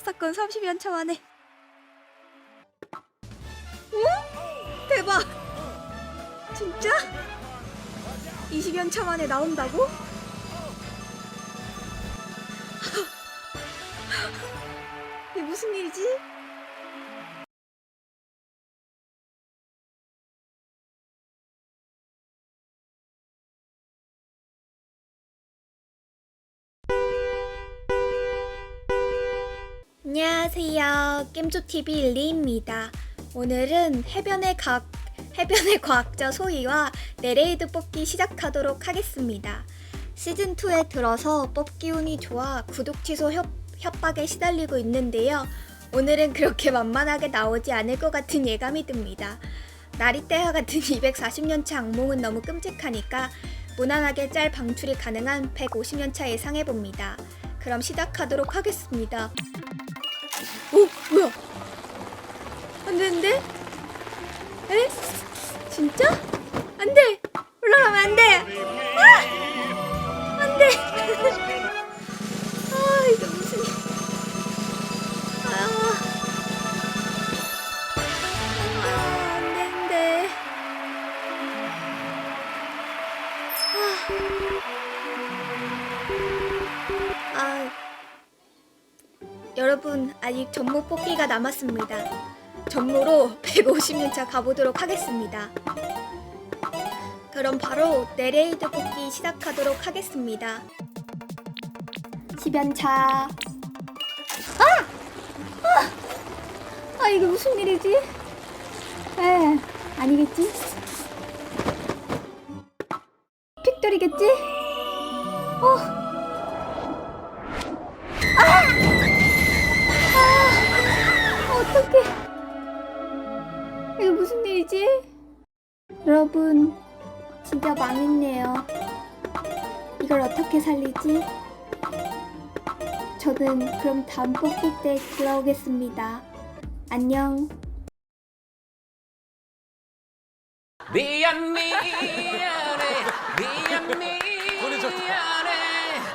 사건 30연차 만에. 오? 대박! 진짜? 20연차 만에 나온다고? 이게 무슨 일이지? 안녕하세요. 겜조TV 일리입니다. 오늘은 해변의 각, 해변의 과학자 소희와 내레이드 뽑기 시작하도록 하겠습니다. 시즌2에 들어서 뽑기 운이 좋아 구독 취소 협, 협박에 시달리고 있는데요. 오늘은 그렇게 만만하게 나오지 않을 것 같은 예감이 듭니다. 나리떼와 같은 240년차 악몽은 너무 끔찍하니까 무난하게 짤 방출이 가능한 150년차 예상해봅니다. 그럼 시작하도록 하겠습니다. 오 뭐야 안 되는데? 에? 진짜? 안 돼! 올라가면 안 돼! 아! 안 돼! 아, 이게 무슨 일. 아. 아, 안 되는데. 아. 여러분 아직 전무 뽑기가 남았습니다. 전무로 150년차 가보도록 하겠습니다. 그럼 바로 내레이드 뽑기 시작하도록 하겠습니다. 10연차 아! 아! 아 이게 무슨 일이지? 에 아니겠지? 픽돌이겠지? 어? 이게 무슨 일이지? 여러분, 진짜 망했네요. 이걸 어떻게 살리지? 저는 그럼 다음 뽑기 때 돌아오겠습니다. 안녕. 미안 미안해